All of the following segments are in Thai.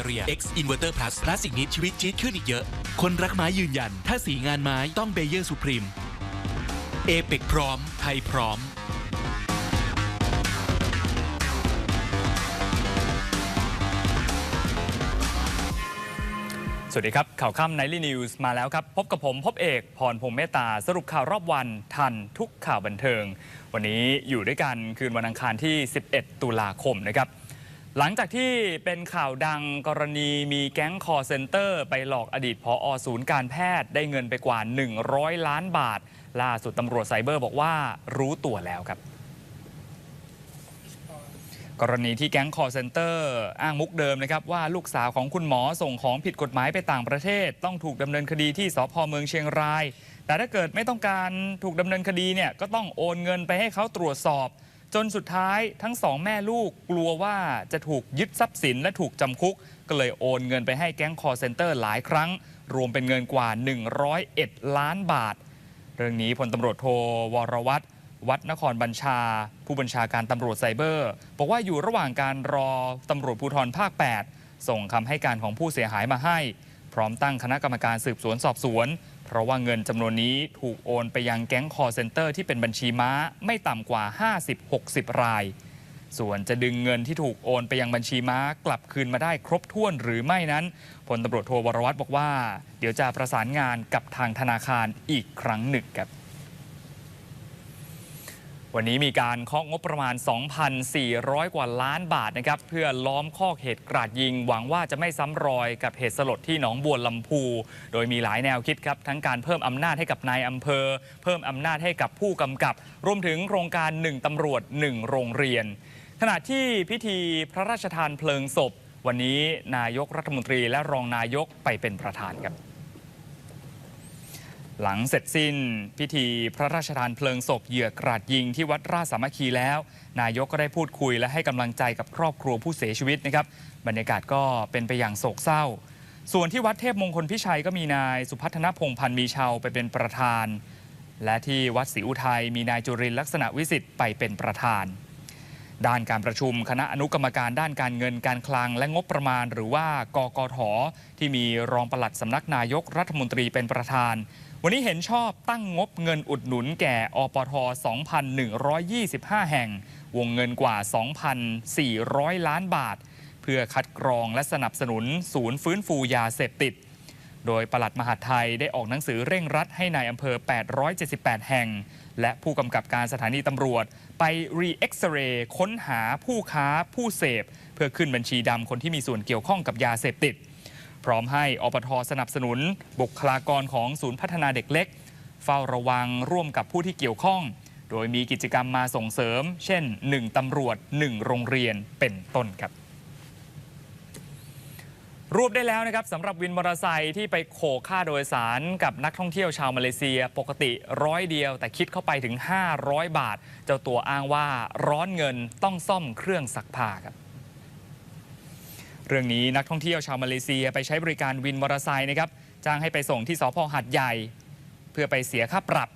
นุนโดย X Inverter Plus พลาสติกนิดชีวิตจี๊ดขึ้นอีกเยอะ คนรักไม้ยืนยัน ถ้าสีงานไม้ต้องเบเยอร์สุพรีมเอเปกพร้อม ไทยพร้อม สวัสดีครับ ข่าวค่ำไนลี่นิวส์มาแล้วครับ พบกับผมพบเอกพรพรหมเมตตา สรุปข่าวรอบวันทันทุกข่าวบันเทิง วันนี้อยู่ด้วยกันคืนวันอังคารที่ 11 ตุลาคมนะครับ หลังจากที่เป็นข่าวดังกรณีมีแก๊งคอร์เซนเตอร์ ไปหลอกอดีตพออศูนย์การแพทย์ได้เงินไปกว่า 100 ล้านบาท ล่าสุดตำรวจไซเบอร์บอกว่ารู้ตัวแล้วครับ กรณีที่แก๊งคอร์เซนเตอร์ อ้างมุกเดิมนะครับ ว่าลูกสาวของคุณหมอส่งของผิดกฎหมายไปต่างประเทศ ต้องถูกดำเนินคดีที่สพเมืองเชียงราย แต่ถ้าเกิดไม่ต้องการถูกดำเนินคดีเนี่ยก็ต้องโอนเงินไปให้เขาตรวจสอบ จนสุดท้ายทั้งสองแม่ลูกกลัวว่าจะถูกยึดทรัพย์สินและถูกจำคุก ก็เลยโอนเงินไปให้แก๊งคอร์เซนเตอร์หลายครั้ง รวมเป็นเงินกว่า 101 ล้านบาท เรื่องนี้พลตำรวจโทวรวัตรวัดนครบัญชา ผู้บัญชาการตำรวจไซเบอร์ บอกว่าอยู่ระหว่างการรอตำรวจภูธรภาค 8 ส่งคำให้การของผู้เสียหายมาให้ พร้อมตั้งคณะกรรมการสืบสวนสอบสวน เพราะว่าเงินจำนวนนี้ถูกโอนไปยังแก๊งคอร์เซนเตอร์ที่เป็นบัญชีม้าไม่ต่ำกว่า 50-60 ราย ส่วนจะดึงเงินที่ถูกโอนไปยังบัญชีม้ากลับคืนมาได้ครบถ้วนหรือไม่นั้นพลตำรวจโทวรวัตรบอกว่า เดี๋ยวจะประสานงานกับทางธนาคารอีกครั้งหนึ่งครับ วันนี้มีการเคาะงบประมาณ 2,400 กว่าล้านบาทนะครับเพื่อล้อมข้อเหตุกราดยิง หวังว่าจะไม่ซ้ำรอยกับเหตุสลดที่หนองบัวลำพู โดยมีหลายแนวคิดครับ ทั้งการเพิ่มอำนาจให้กับนายอำเภอ เพิ่มอำนาจให้กับผู้กำกับ รวมถึงโครงการ 1ตำรวจ 1 โรงเรียน ขณะที่พิธีพระราชทานเพลิงศพ วันนี้นายกรัฐมนตรีและรองนายกไปเป็นประธานครับ หลังเสร็จสิ้นพิธีพระราชทานเพลิงศพเหยื่อกราดยิงที่วัดราชสามัคคีแล้ว นายกก็ได้พูดคุยและให้กำลังใจกับครอบครัวผู้เสียชีวิตนะครับ บรรยากาศก็เป็นไปอย่างโศกเศร้า ส่วนที่วัดเทพมงคลพิชัยก็มีนายสุพัฒนพงพันธ์มีชาวไปเป็นประธาน และที่วัดศรีอุทัยมีนายจุรินลักษณะวิสิทธิ์ไปเป็นประธาน ด้านการประชุมคณะอนุกรรมการด้านการเงินการคลังและงบประมาณ หรือว่ากกทที่มีรองปลัดสำนักนายกรัฐมนตรีเป็นประธาน วันนี้เห็นชอบตั้งงบเงินอุดหนุนแก่อปท 2,125 แห่ง วงเงินกว่า 2,400 ล้านบาท เพื่อคัดกรองและสนับสนุนศูนย์ฟื้นฟูยาเสพติด โดยปลัดมหาดไทยได้ออกหนังสือเร่งรัดให้ในายอำเภอ 878 แห่ง และผู้กำกับการสถานีตำรวจ ไปรีเอ็กซเรย์ค้นหาผู้ค้าผู้เสพ เพื่อขึ้นบัญชีดำคนที่มีส่วนเกี่ยวข้องกับยาเสพติด พร้อมให้อปทสนับสนุน บุคลากรของศูนย์พัฒนาเด็กเล็ก เฝ้าระวังร่วมกับผู้ที่เกี่ยวข้อง โดยมีกิจกรรมมาส่งเสริม เช่น 1ตำรวจ 1 โรงเรียนเป็นต้นครับรวบได้แล้วนะครับสำหรับวินมอเตอร์ไซค์ที่ไปโขกค่าโดยสารกับนักท่องเที่ยวชาวมาเลเซียปกติร้อยเดียว แต่คิดเข้าไปถึง 500 บาท เจ้าตัวอ้างว่าร้อนเงินต้องซ่อมเครื่องซักผ้าครับ เรื่องนี้นักท่องเที่ยวชาวมาเลเซียไปใช้บริการวินมอเตอร์ไซค์นะครับจ้างให้ไปส่งที่สพหัดใหญ่ เพื่อไปเสียค่าปรับ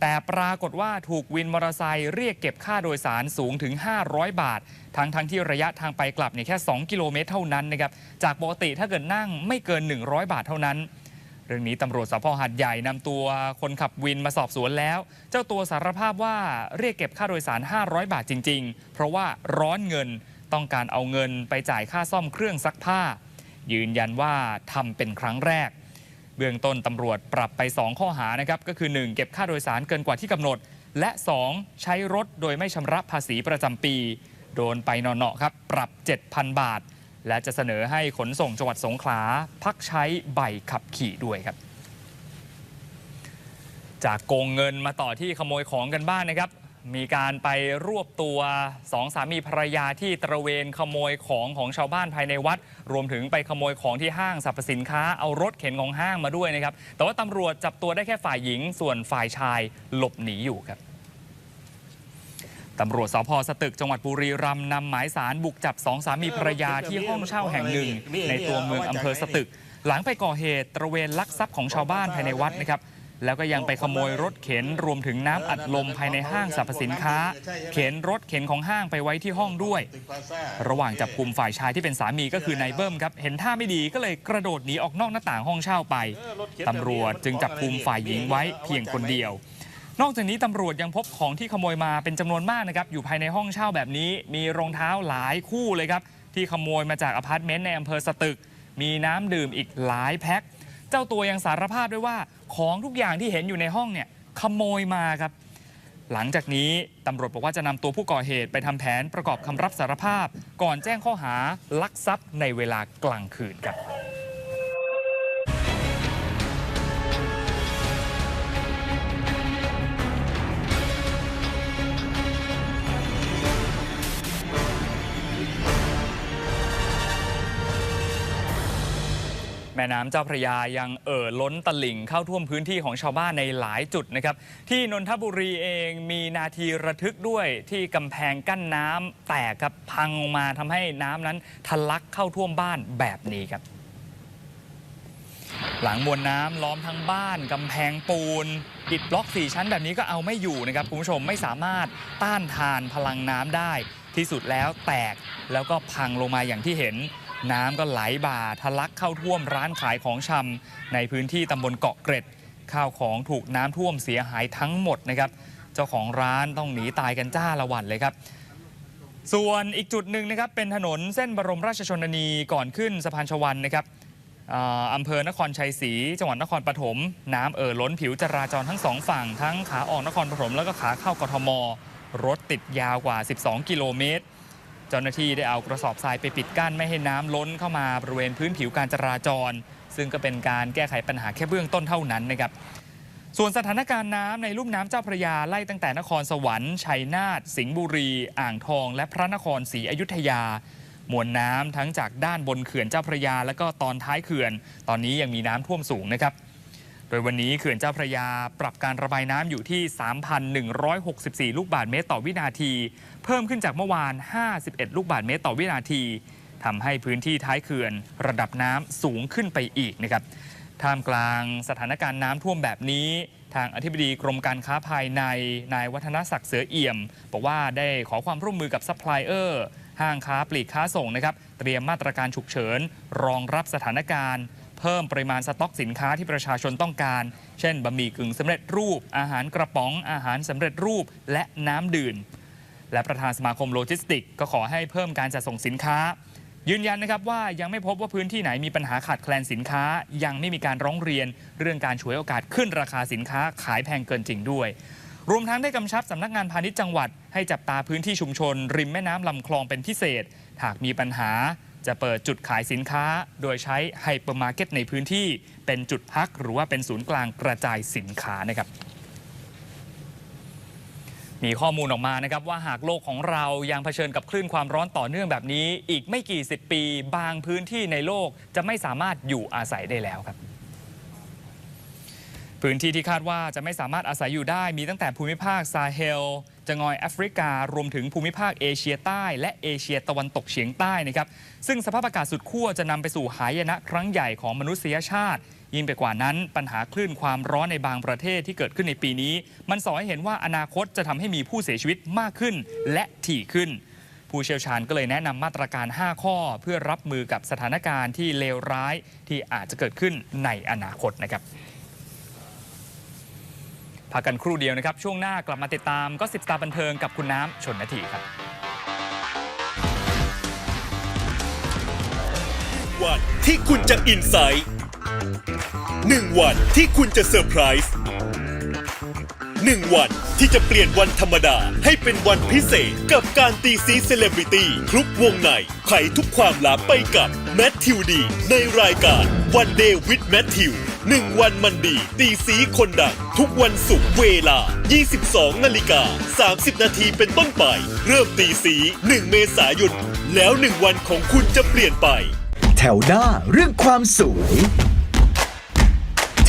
แต่ปรากฏว่าถูกวินมอเตอร์ไซค์เรียกเก็บค่าโดยสารสูงถึง 500 บาท ทั้งทั้งที่ระยะทางไปกลับเนี่ยแค่ 2 กิโลเมตรเท่านั้นนะครับจากปกติถ้าเกิดนั่งไม่เกิน 100 บาทเท่านั้น เรื่องนี้ตำรวจสพหัดใหญ่นำตัวคนขับวินมาสอบสวนแล้ว เจ้าตัวสารภาพว่าเรียกเก็บค่าโดยสาร 500 บาทจริง ๆ เพราะว่าร้อนเงิน ต้องการเอาเงินไปจ่ายค่าซ่อมเครื่องซักผ้า ยืนยันว่าทำเป็นครั้งแรก เบื้องต้นตำรวจปรับไป 2 ข้อหานะครับก็คือ 1 เก็บค่าโดยสารเกินกว่าที่กำหนด และ 2 ใช้รถโดยไม่ชำระภาษีประจำปี โดนไปเนาะๆครับปรับ 7,000 บาท และจะเสนอให้ขนส่งจังหวัดสงขลาพักใช้ใบขับขี่ด้วยครับจากโกงเงินมาต่อที่ขโมยของกันบ้างนะครับ มีการไปรวบตัวสองสามีภรรยาที่ตระเวนขโมยของของชาวบ้านภายในวัด รวมถึงไปขโมยของที่ห้างสรรพสินค้าเอารถเข็นของห้างมาด้วยนะครับ แต่ว่าตำรวจจับตัวได้แค่ฝ่ายหญิง ส่วนฝ่ายชายหลบหนีอยู่ครับตำรวจสพสตึกจังหวัดบุรีรัมย์นำหมายสารบุกจับสองสามีภรรยาที่ห้องเช่าแห่งหนึ่ง ในตัวเมืองอำเภอสตึก หลังไปก่อเหตุตระเวนลักทรัพย์ของชาวบ้านภายในวัดนะครับ แล้วก็ยังไปขโมยรถเข็นรวมถึงน้ำอัดลมภายในห้างสรรพสินค้า เข็นรถเข็นของห้างไปไว้ที่ห้องด้วย ระหว่างจับกลุ่มฝ่ายชายที่เป็นสามีก็คือนายเบิ้มครับ เห็นท่าไม่ดีก็เลยกระโดดหนีออกนอกหน้าต่างห้องเช่าไปตำรวจจึงจับกลุ่มฝ่ายหญิงไว้เพียงคนเดียวนอกจากนี้ตำรวจยังพบของที่ขโมยมาเป็นจำนวนมากนะครับอยู่ภายในห้องเช่าแบบนี้ มีรองเท้าหลายคู่เลยครับที่ขโมยมาจากอพาร์ตเมนต์ในอำเภอสตึก มีน้ำดื่มอีกหลายแพ็ค เจ้าตัวยังสารภาพด้วยว่า ของทุกอย่างที่เห็นอยู่ในห้องเนี่ยขโมยมาครับ หลังจากนี้ตำรวจบอกว่าจะนำตัวผู้ก่อเหตุไปทำแผนประกอบคำรับสารภาพ ก่อนแจ้งข้อหาลักทรัพย์ในเวลากลางคืนครับ ม่น้ำเจ้าพระยายังเอ่อล้นตลิ่งเข้าท่วมพื้นที่ของชาวบ้านในหลายจุดนะครับ ที่นนทบุรีเองมีนาทีระทึกด้วยที่กำแพงกั้นน้ำแตกครับพังลงมาทำให้น้ำนั้นทะลักเข้าท่วมบ้านแบบนี้ครับ หลังมวลน้ำล้อมทั้งบ้านกำแพงปูนอิฐบล็อกสี่ชั้นแบบนี้ก็เอาไม่อยู่นะครับคุณผู้ชมไม่สามารถต้านทานพลังน้ำได้ ที่สุดแล้วแตกแล้วก็พังลงมาอย่างที่เห็น น้ำก็ไหลบ่าทะลักเข้าท่วมร้านขายของชำในพื้นที่ตำบลเกาะเกร็ด ข้าวของถูกน้ำท่วมเสียหายทั้งหมดนะครับ เจ้าของร้านต้องหนีตายกันจ้าละวันเลยครับ ส่วนอีกจุดหนึ่งนะครับเป็นถนนเส้นบรมราชชนนีก่อนขึ้นสะพานชวันนะครับอ่าอำเภอนครชัยศรีจังหวัดนครปฐมน้ำเอ่อล้นผิวจราจรทั้งสองฝั่ง ทั้งขาออกนครปฐมแล้วก็ขาเข้ากทม รถติดยาวกว่า 12 กิโลเมตร เจ้าหน้าที่ได้เอากระสอบทรายไปปิดกั้นไม่ให้น้ำล้นเข้ามาบริเวณพื้นผิวการจราจร ซึ่งก็เป็นการแก้ไขปัญหาแค่เบื้องต้นเท่านั้นนะครับส่วนสถานการณ์น้ำในลุ่มน้ำเจ้าพระยาไล่ตั้งแต่นครสวรรค์ชัยนาทสิงห์บุรี อ่างทอง และพระนครศรีอยุธยามวลน้ำทั้งจากด้านบนเขื่อนเจ้าพระยา และก็ตอนท้ายเขื่อน ตอนนี้ยังมีน้ำท่วมสูงนะครับ โดยวันนี้เขื่อนเจ้าพระยาปรับการระบายน้ำอยู่ที่ 3,164 ลูกบาศก์เมตรต่อวินาที เพิ่มขึ้นจากเมื่อวาน 51 ลูกบาศก์เมตรต่อวินาทีทำให้พื้นที่ท้ายเขื่อนระดับน้ำสูงขึ้นไปอีกนะครับท่ามกลางสถานการณ์น้ำท่วมแบบนี้ ทางอธิบดีกรมการค้าภายในนายวัฒนศักดิ์เสือเอี่ยม บอกว่าได้ขอความร่วมมือกับซัพพลายเออร์ห้างค้าปลีกค้าส่งนะครับ เตรียมมาตรการฉุกเฉิน รองรับสถานการณ์ เพิ่มปริมาณสต็อกสินค้าที่ประชาชนต้องการ เช่นบะหมี่กึ่งสำเร็จรูป อาหารกระป๋อง อาหารสำเร็จรูป และน้ำดื่ม และประธานสมาคมโลจิสติก ก็ขอให้เพิ่มการจัดส่งสินค้า ยืนยันนะครับว่ายังไม่พบว่าพื้นที่ไหนมีปัญหาขาดแคลนสินค้า ยังไม่มีการร้องเรียน เรื่องการฉวยโอกาสขึ้นราคาสินค้าขายแพงเกินจริงด้วยรวมทั้งได้กำชับสำนักงานพาณิชย์จังหวัด ให้จับตาพื้นที่ชุมชน ริมแม่น้ำลำคลองเป็นพิเศษ หากมีปัญหา จะเปิดจุดขายสินค้า โดยใช้ไฮเปอร์มาร์เก็ตในพื้นที่เป็นจุดพัก หรือว่าเป็นศูนย์กลางกระจายสินค้านะครับมีข้อมูลออกมานะครับว่าหากโลกของเรายังเผชิญกับคลื่นความร้อนต่อเนื่องแบบนี้ อีกไม่กี่สิบปี บางพื้นที่ในโลกจะไม่สามารถอยู่อาศัยได้แล้วครับ พื้นที่ที่คาดว่าจะไม่สามารถอาศัยอยู่ได้มีตั้งแต่ภูมิภาคซาเฮลจะงอยแอฟริกา รวมถึงภูมิภาคเอเชียใต้ และเอเชียตะวันตกเฉียงใต้นะครับซึ่งสภาพอากาศสุดขั้วจะนำไปสู่หายนะครั้งใหญ่ของมนุษยชาติ ยิ่งไปกว่านั้น ปัญหาคลื่นความร้อนในบางประเทศที่เกิดขึ้นในปีนี้ มันสอนให้เห็นว่าอนาคตจะทำให้มีผู้เสียชีวิตมากขึ้น และถี่ขึ้น ผู้เชี่ยวชาญก็เลยแนะนำมาตรการ 5 ข้อ เพื่อรับมือกับสถานการณ์ที่เลวร้ายที่อาจจะเกิดขึ้นในอนาคตนะครับ พักกันครู่เดียวนะครับ ช่วงหน้ากลับมาติดตามก็สิบตาบันเทิงกับคุณน้ำชนนาทีครับวันที่คุณจะอินไซต์หนึ่งวันที่คุณจะเซอร์ไพรส์หนึ่งวันที่จะเปลี่ยนวันธรรมดาให้เป็นวันพิเศษกับการตีซีเซเลบริตี้คลุกวงในไขทุกความลับไปกับแมทธิวดี ในรายการวันเดย์วิดแมทธิว หนึ่งวันมันดี ตีสีคนดัง ทุกวันศุกร์เวลา 22นาฬิกา30 นาทีเป็นต้นไป เริ่มตีสี 1 เมษายน แล้วหนึ่งวันของคุณจะเปลี่ยนไป แถวหน้าเรื่องความสวย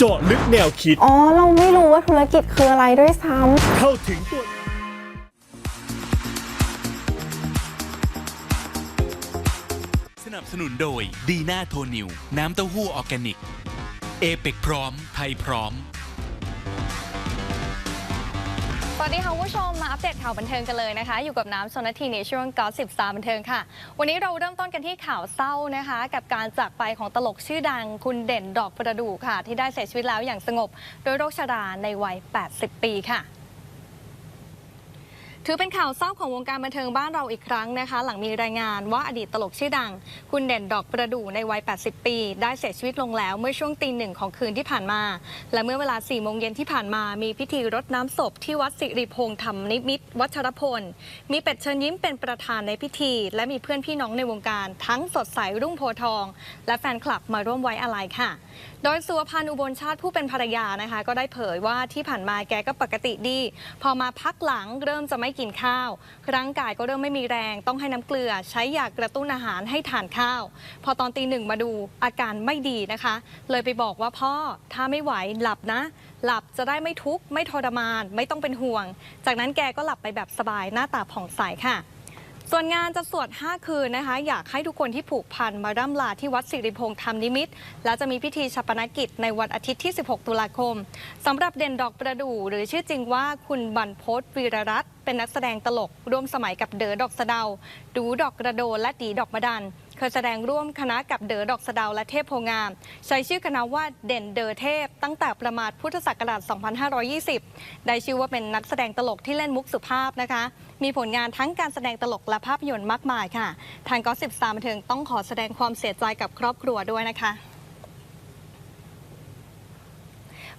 เจาะลึกแนวคิด อ๋อ เราไม่รู้ว่าธุรกิจคืออะไรด้วยซ้ำเข้าถึงตัวสนับสนุนโดยดีน่าโทนิว น้ำเต้าหู้ออร์แกนิก เอเปกพร้อม ไทยพร้อม สวัสดีค่ะคุณผู้ชมมาอัปเดตข่าวบันเทิงกันเลยนะคะ อยู่กับน้ำชนทีในช่วงกอสิบสาบันเทิงค่ะ วันนี้เราเริ่มต้นกันที่ข่าวเศร้านะคะ กับการจากไปของตลกชื่อดังคุณเด่นดอกประดู่ค่ะ ที่ได้เสียชีวิตแล้วอย่างสงบ โดยโรคชราในวัย 80 ปีค่ะ ถือเป็นข่าวเศร้าของวงการบันเทิงบ้านเราอีกครั้งนะคะ หลังมีรายงานว่าอดีตตลกชื่อดัง คุณเด่นดอกประดู่ในวัย 80 ปี ได้เสียชีวิตลงแล้วเมื่อช่วงตีหนึ่งของคืนที่ผ่านมา และเมื่อเวลา4โมงเย็นที่ผ่านมามีพิธีรดน้ำศพที่วัดสิริพงษ์ธรรมนิมิตวัชรพล มีเป็ดเชิญยิ้มเป็นประธานในพิธี และมีเพื่อนพี่น้องในวงการ ทั้งสดใสรุ่งโพทอง และแฟนคลับมาร่วมไว้อาลัยค่ะโดยสุวพันธ์อุบลชาติผู้เป็นภรรยานะคะ ก็ได้เผยว่าที่ผ่านมาแกก็ปกติดี พอมาพักหลังเริ่มจะไม่กินข้าว ร่างกายก็เริ่มไม่มีแรง ต้องให้น้ำเกลือ ใช้ยากระตุ้นอาหารให้ทานข้าว พอตอนตีหนึ่งมาดูอาการไม่ดีนะคะ เลยไปบอกว่าพ่อถ้าไม่ไหวหลับนะ หลับจะได้ไม่ทุกข์ไม่ทรมาน ไม่ต้องเป็นห่วง จากนั้นแกก็หลับไปแบบสบายหน้าตาผ่องใสค่ะ ส่วนงานจะสวด 5 คืนนะคะ อยากให้ทุกคนที่ผูกพันมาร่ำลาที่วัดสิริพงษ์ธรรมนิมิต แล้วจะมีพิธีชาปนกิจในวันอาทิตย์ที่ 16 ตุลาคมสำหรับเด่นดอกประดู่หรือชื่อจริงว่าคุณบรรพศวีรรัตน์เป็นนักแสดงตลก ร่วมสมัยกับเดอดอกสะเดา ดูดอกกระโดและตีดอกมะดัน เคยแสดงร่วมคณะกับเดอดอกสเดาและเทพโพงาม ใช้ชื่อคณะว่าเด่นเดอเทพ ตั้งแต่ประมาทพุทธศักราช 2520 ได้ชื่อว่าเป็นนักแสดงตลกที่เล่นมุกสุภาพนะคะ มีผลงานทั้งการแสดงตลกและภาพยนตร์มากมายค่ะ ทางก็สิบสามบันเทิงต้องขอแสดงความเสียใจกับครอบครัวด้วยนะคะ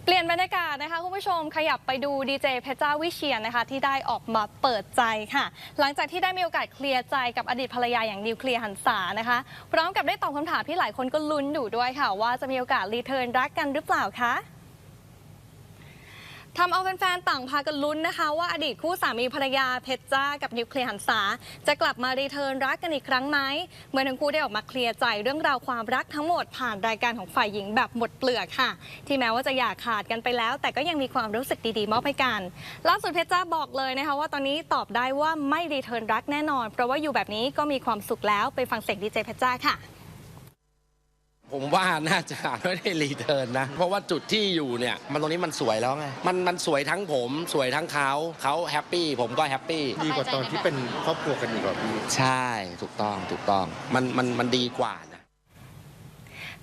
เปลี่ยนบรรยากาศนะคะคุณผู้ชมขยับไปดูดีเจเพชรจ้าวิเชียนนะคะ ที่ได้ออกมาเปิดใจค่ะ หลังจากที่ได้มีโอกาสเคลียร์ใจกับอดีตภรรยาอย่างนิวเคลียร์หันษานะคะ พร้อมกับได้ตอบคำถามที่หลายคนก็ลุ้นอยู่ด้วยค่ะ ว่าจะมีโอกาสรีเทิร์นรักกันหรือเปล่าคะ ทำเอาแฟนๆ ต่างพากันลุ้นนะคะ ว่าอดีตคู่สามีภรรยาเพชรจ้ากับนิวเคลียร์หันษาจะกลับมารีเทิร์นรักกันอีกครั้งไหมเมื่อทั้งคู่ได้ออกมาเคลียร์ใจเรื่องราวความรักทั้งหมดผ่านรายการของฝ่ายหญิงแบบหมดเปลือกค่ะ ที่แม้ว่าจะอยากขาดกันไปแล้ว แต่ก็ยังมีความรู้สึกดีๆมอบให้กันล่าสุดเพชรจ้าบอกเลยนะคะ ว่าตอนนี้ตอบได้ว่าไม่รีเทิร์นรักแน่นอน เพราะว่าอยู่แบบนี้ก็มีความสุขแล้วไปฟังเสียงดีเจเพชรจ้าค่ะ ผมว่าน่าจะไม่ได้รีเทิร์นนะ เพราะว่าจุดที่อยู่เนี่ย มันตรงนี้มันสวยแล้วไง มันมันสวยทั้งผมสวยทั้งเขาเขาแฮปปี้ผมก็แฮปปี้ดีกว่าตอนที่เป็นครอบครัวกันอยู่กับพี่ใช่ถูกต้องถูกต้องมันมันมันดีกว่านะ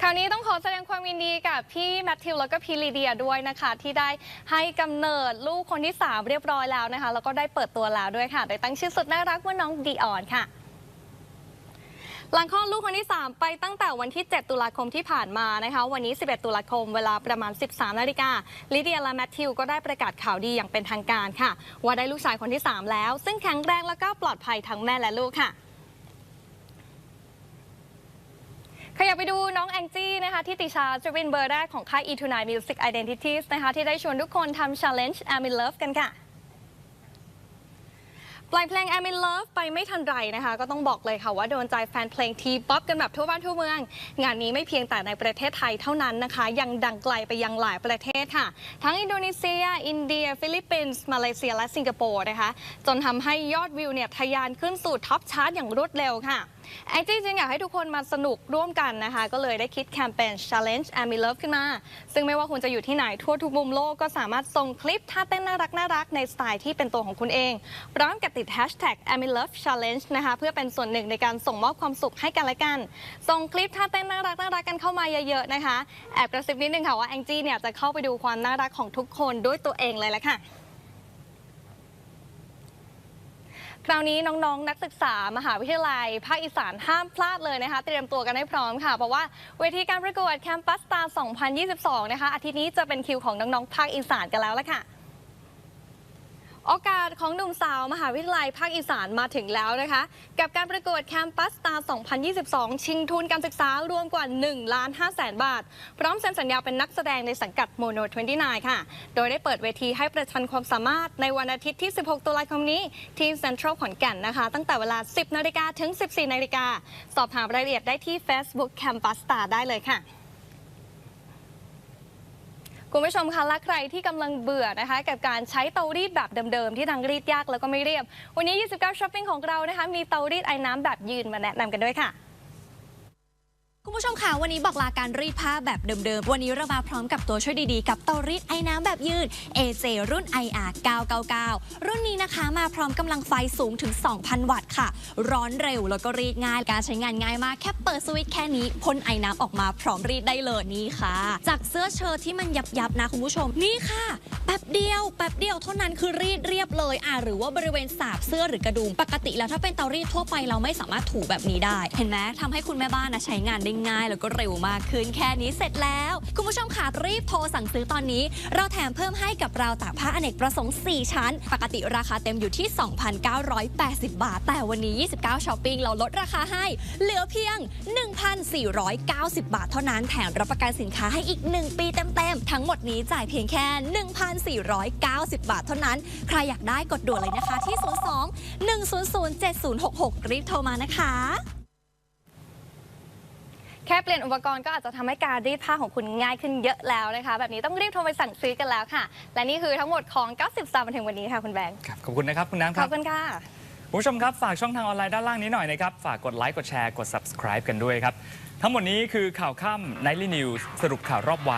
คราวนี้ต้องขอแสดงความยินดีกับพี่แมทธิวแล้วก็พี่ลีเดียด้วยนะคะ ที่ได้ให้กำเนิดลูกคนที่ 3 เรียบร้อยแล้วนะคะ แล้วก็ได้เปิดตัวแล้วด้วยค่ะ โดยตั้งชื่อสุดน่ารักว่าน้องดีออนค่ะ หลังคลอดลูกคนที่ 3 ไปตั้งแต่วันที่ 7 ตุลาคมที่ผ่านมานะคะ วันนี้ 11 ตุลาคมเวลาประมาณ 13 นาฬิกาลิเดียและแมทธิวก็ได้ประกาศข่าวดีอย่างเป็นทางการค่ะ ว่าได้ลูกชายคนที่ 3 แล้ว ซึ่งแข็งแรงแล้วก็ปลอดภัยทั้งแม่และลูกค่ะขยับไปดูน้องแองจี้นะคะที่ติชาจะเป็นเบอร์แรกของค่าย E29 Music Identities นะคะที่ได้ชวนทุกคนทำ Challenge I'm in Love กันค่ะ ปล่อยเพลง I'm in Love ไปไม่ทันไรนะคะ ก็ต้องบอกเลยค่ะว่าโดนใจแฟนเพลงทีป๊อปกันแบบทั่วบ้านทั่วเมือง งานนี้ไม่เพียงแต่ในประเทศไทยเท่านั้นนะคะ ยังดังไกลไปยังหลายประเทศค่ะ ทั้งอินโดนีเซีย อินเดีย ฟิลิปปินส์ มาเลเซียและสิงคโปร์นะคะ จนทำให้ยอดวิวเนี่ยทะยานขึ้นสู่ท็อปชาร์ตอย่างรวดเร็วค่ะ แองจี้จึงอยากให้ทุกคนมาสนุกร่วมกันนะคะ ก็เลยได้คิดแคมเปญ Challenge I'm in Love ขึ้นมา ซึ่งไม่ว่าคุณจะอยู่ที่ไหนทั่วทุกมุมโลกก็สามารถส่งคลิปท่าเต้นน่ารักน่ารักในสไตล์ที่เป็นตัวของคุณเอง พร้อมกับติด Hashtag I'm i Love Challenge นะคะ เพื่อเป็นส่วนหนึ่งในการส่งมอบความสุขให้กันและกัน ส่งคลิปท่าเต้นน่ารักน่ารักกันเข้ามาเยอะๆนะคะ แอบกระซิบนิดนึงค่ะว่าแองจี้เนี่ยจะเข้าไปดูความน่ารักของทุกคนด้วยตัวเองเลยละค่ะ คราวนี้น้องๆ นักศึกษามหาวิทยาลัย ภาคอีสานห้ามพลาดเลยนะคะ เตรียมตัวกันให้พร้อมค่ะ เพราะว่าเวทีการประกวดแคมปัสตา2022 นะคะ อาทิตย์นี้จะเป็นคิวของน้องๆ ภาคอีสานกันแล้วละค่ะ โอกาสของหนุ่มสาวมหาวิทยาลัยภาคอีสานมาถึงแล้วนะคะ กับการประกวดแคมปัสตา2022 ชิงทุนการศึกษารวมกว่า1ล้าน5แสนบาท พร้อมเซ็นสัญญาเป็นนักแสดงในสังกัดโมโน 29 ค่ะ โดยได้เปิดเวทีให้ประชันความสามารถในวันอาทิตย์ที่ 16 ตุลาคมนี้ ที่เซ็นทรัลขอนแก่นนะคะ ตั้งแต่เวลา 10 นาฬิกาถึง 14 นาฬิกาสอบถามรายละเอียดได้ที่ Facebook Campus Star ได้เลยค่ะ คุณผู้ชมคะและใครที่กำลังเบื่อนะคะ กับการใช้เตารีดแบบเดิมๆ ที่ทั้งรีดยากแล้วก็ไม่เรียบ วันนี้ 29ช้อปปิ้งของเรานะคะมีเตารีดไอ้น้ำแบบยืนมาแนะนำกันด้วยค่ะ คุณผู้ชมค่ะ วันนี้บอกลาการรีดผ้าแบบเดิมๆ วันนี้เรามาพร้อมกับตัวช่วยดีๆ กับเตารีดไอ้น้ำแบบยืด AJ รุ่น IR 999 รุ่นนี้นะคะมาพร้อมกำลังไฟสูงถึง 2,000 วัตต์ค่ะ ร้อนเร็วแล้วก็รีดง่าย การใช้งานง่ายมาก แค่เปิดสวิตช์แค่นี้พ่นไอ้น้ำออกมาพร้อมรีดได้เลยนี่ค่ะ จากเสื้อเชิ้ตที่มันยับๆนะคุณผู้ชมนี่ค่ะแป๊บเดียวแป๊บเดียวเท่านั้นคือรีดเรียบเลยอะหรือว่าบริเวณสาบเสื้อหรือกระดุมปกติแล้วถ้าเป็นเตารีดทั่วไปเราไม่สามารถถูแบบนี้ได้ เห็นไหมทำให้คุณแม่บ้านนะใช้งานได้ง่ายแล้วก็เร็วมากขึ้นแค่นี้เสร็จแล้ว คุณผู้ชมค่ะรีบโทรสั่งซื้อตอนนี้ เราแถมเพิ่มให้กับเราตากผ้าอเนกประสงค์ 4 ชั้น ปกติราคาเต็มอยู่ที่ 2,980 บาท แต่วันนี้ 29ช้อปปิ้งเราลดราคาให้ เหลือเพียง 1,490 บาทเท่านั้นแถมรับประกันสินค้าให้อีก 1 ปีเต็มๆ ทั้งหมดนี้จ่ายเพียงแค่ 1,490 บาทเท่านั้น ใครอยากได้กดด่วนเลยนะคะที่ 02 100 7066 รีบโทรมานะคะ แค่เปลี่ยนอุปกรณ์ก็อาจจะทำให้การรีดผ้าของคุณง่ายขึ้นเยอะแล้วนะคะ แบบนี้ต้องรีบโทรไปสั่งซื้อกันแล้วค่ะ และนี่คือทั้งหมดของ90สามบันเทิงวันนี้ค่ะคุณแบงค์ครับขอบคุณนะครับคุณน้ำคขรัอบบคุณค่ะ คุณผู้ชมครับ ฝากช่องทางออนไลน์ด้านล่างนี้หน่อยนะครับ ฝากกดไลค์กดแชร์กด subscribe กันด้วยครับ ทั้งหมดนี้คือข่าวค่ำ Nightly News สรุปข่าวรอบวัน